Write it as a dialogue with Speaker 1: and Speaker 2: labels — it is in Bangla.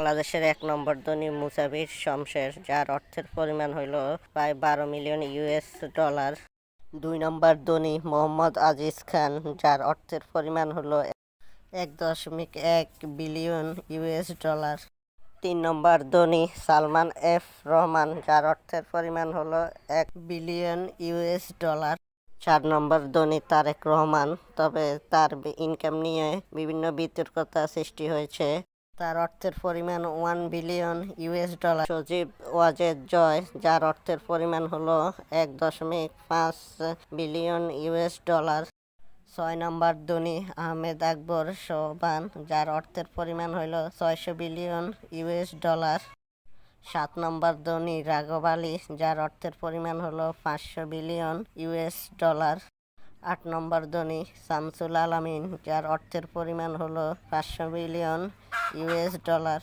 Speaker 1: বাংলাদেশের এক নম্বর ধনী মুসাফির শমশের, যার অর্থের পরিমাণ হইল প্রায় বারো মিলিয়ন ইউএস ডলার। দুই নম্বর ধনী মোহাম্মদ আজিজ খান, যার অর্থের পরিমাণ হলো এক দশমিক এক বিলিয়ন ইউএস ডলার। তিন নম্বর ধনী সালমান এফ রহমান, যার অর্থের পরিমাণ হলো এক বিলিয়ন ইউএস ডলার। চার নম্বর ধনী তারেক রহমান, তবে তার ইনকাম নিয়ে বিভিন্ন বিতর্কতা সৃষ্টি হয়েছে। তার অর্থের পরিমাণ one billion US dollar Sajeeb Wazed Joy, যার অর্থের পরিমাণ হলো এক দশমিক পাঁচ বিলিয়ন ইউএস ডলার ছয় নম্বর ধনী আহমেদ আকবর সোবান যার অর্থের পরিমাণ হইল ছয়শো বিলিয়ন ইউএস ডলার সাত নম্বর ধনী রাঘব আলী, যার অর্থের পরিমাণ হলো পাঁচশো বিলিয়ন ইউএস ডলার আট নম্বর ধনী শামসুল আলামিন, যার অর্থের পরিমাণ হলো পাঁচশো বিলিয়ন ইউএস ডলার।